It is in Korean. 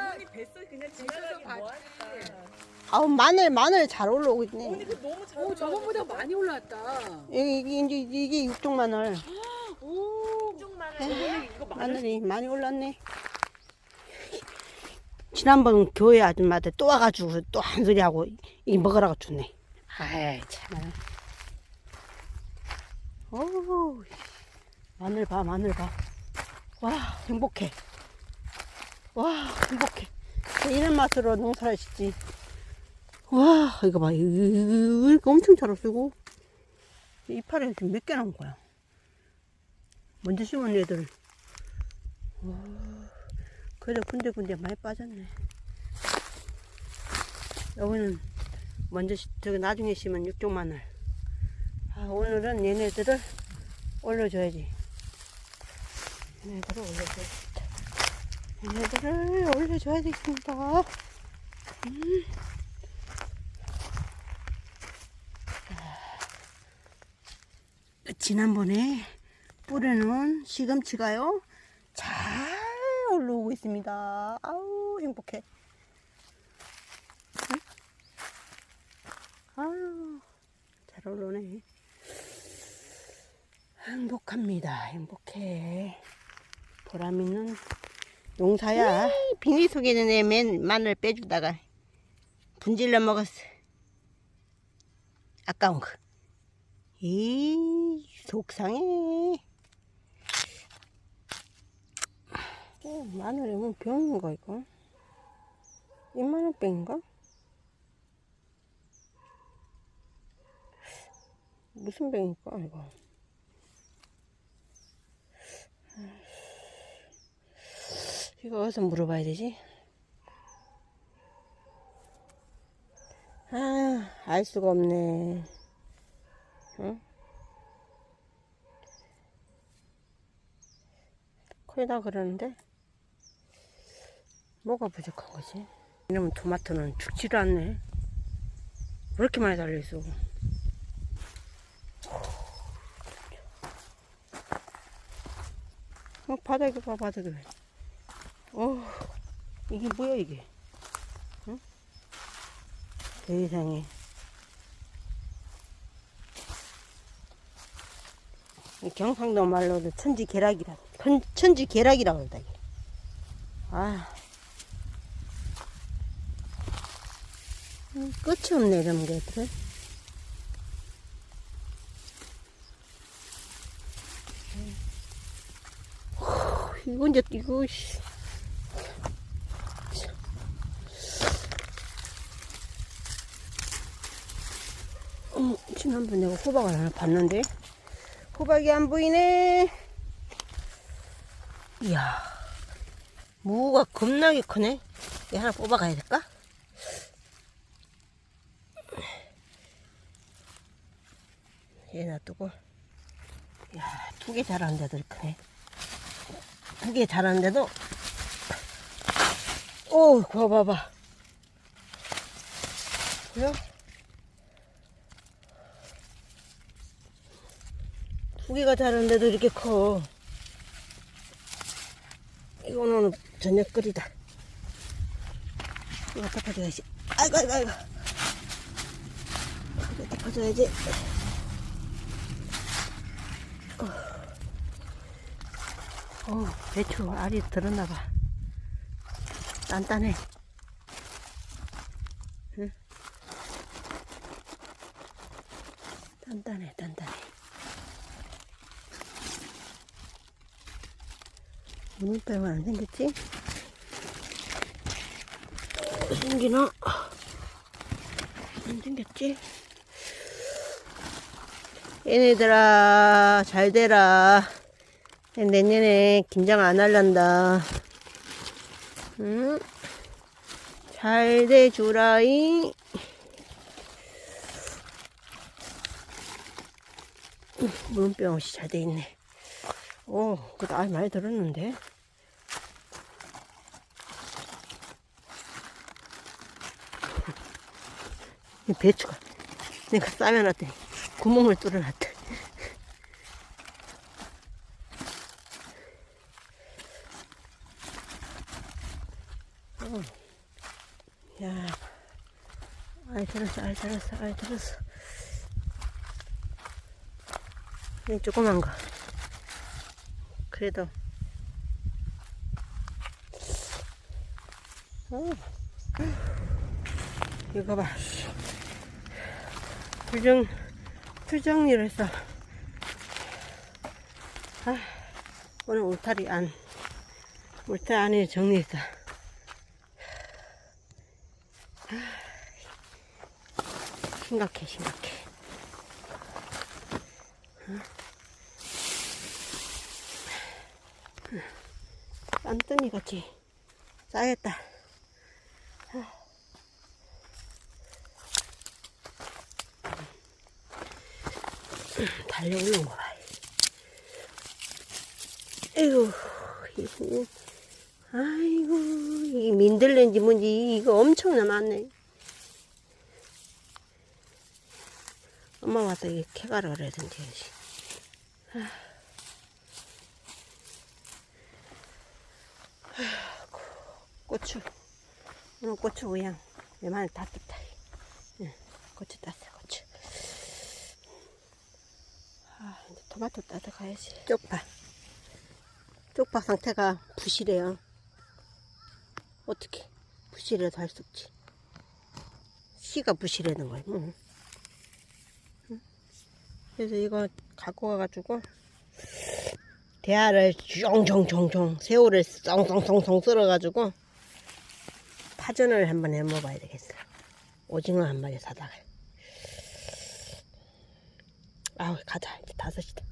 어머니 뱃속 그냥 지나가기 뭐하니까. 아우 마늘 마늘 잘 올라오고 있네. 어머니 그 너무 잘 오 저번보다 많이 올라왔다. 이게 이게 이제 이게 육종 마늘. 오. 쪽만 어머니 이거 많이 마늘이 많이 올랐네. 지난번 교회 아줌마들 또 와가지고 또 한 소리 하고 이 먹으라고 줬네. 아이 참. 오 마늘 봐 마늘 봐. 와 행복해. 와 행복해. 이런 맛으로 농사를 짓지. 와 이거 봐 이거 엄청 잘 없고 이파리가 지금 몇 개 나온 거야. 먼저 심은 애들. 와, 그래도 군데군데 많이 빠졌네. 여기는 먼저 시- 저기 나중에 심은 육종 마늘. 아, 오늘은 얘네들을 올려줘야지. 얘네들을 올려줘야겠다. 얘네들을 올려줘야 되겠습니다. 음. 아, 지난번에 뿌려놓은 시금치가요 잘 올라오고 있습니다. 아우 행복해. 응? 아유 잘 올라오네. 행복합니다. 행복해. 보람 있는 농사야. 비닐 속에는 애맨 마늘 빼주다가 분질러 먹었어. 아까운 거. 이 속상해. 어, 마늘에 뭐 병인가 이거? 입마늘병인가? 무슨 병일까 이거? 이거 어디서 물어봐야 되지? 아, 알 수가 없네. 응? 거의 다 그러는데 뭐가 부족한 거지? 이러면 토마토는 죽지도 않네. 왜 이렇게 많이 달려있어? 어, 바닥에 봐, 바닥에. 어, 이게 뭐야, 이게? 응? 세상에. 이 경상도 말로도 천지 계락이라, 천, 천지 계락이라고 그러다, 이게. 아. 음, 끝이 없네, 이런 게들은. 이거 이제, 이거, 지난번 내가 호박을 하나 봤는데, 호박이 안 보이네. 이야, 무가 겁나게 크네. 얘 하나 뽑아가야 될까? 얘 놔두고. 야, 두 개 자랐는데도 이렇게. 두 개 자랐는데도, 오, 그거 봐봐. 보여? 두 개가 자랐는데도 이렇게 커. 이건 오늘 저녁 끓이다. 이거 덮어줘야지. 아이고, 아이고, 아이고. 이거 덮어줘야지. 어, 어, 배추 알이 들었나봐. 단단해. 응? 단단해, 단단해. 문을빼면 안 생겼지? 생기나? 안 생겼지? 얘네들아, 잘 되라. 내년에 김장 안 할란다. 응? 잘 돼주라이. 물병 옷이 잘 돼 있네. 오, 그래도 알 많이 들었는데. 이 배추가 내가 싸매놨더니 구멍을 뚫어놨다. 어. 야, 알 들었어, 알 들었어, 알 들었어. 이 조그만 거. 그래도. 어. 이거 봐. 풀정, 풀정리를 했어. 아, 오늘 울타리 안, 울타리 안에 정리했어. 심각해, 심각해. 딴뜨니 같이 쌓였다. 달려 올라온 거 봐. 에휴, 이거, 아이고, 이 민들레인지 뭔지 이거 엄청나 많네. 엄마 와서 이게 캐가라 그래야지. 고추. 오늘 고추 그냥 웬만하면 다 뜯다. 응, 고추 땄어, 고추. 아, 이제 토마토 따서 가야지. 쪽파. 쪽파 상태가 부실해요. 어떻게? 부실해도 할 수 없지. 씨가 부실하는 거야. 응. 응. 그래서 이거 갖고 가가지고 대하를 쫑쫑쫑쫑 새우를 썽썽썽썽 썰어가지고 파전을 한번 해 먹어야 되겠어. 오징어 한 마리 사다가. 아우 가자 이제 다섯이다.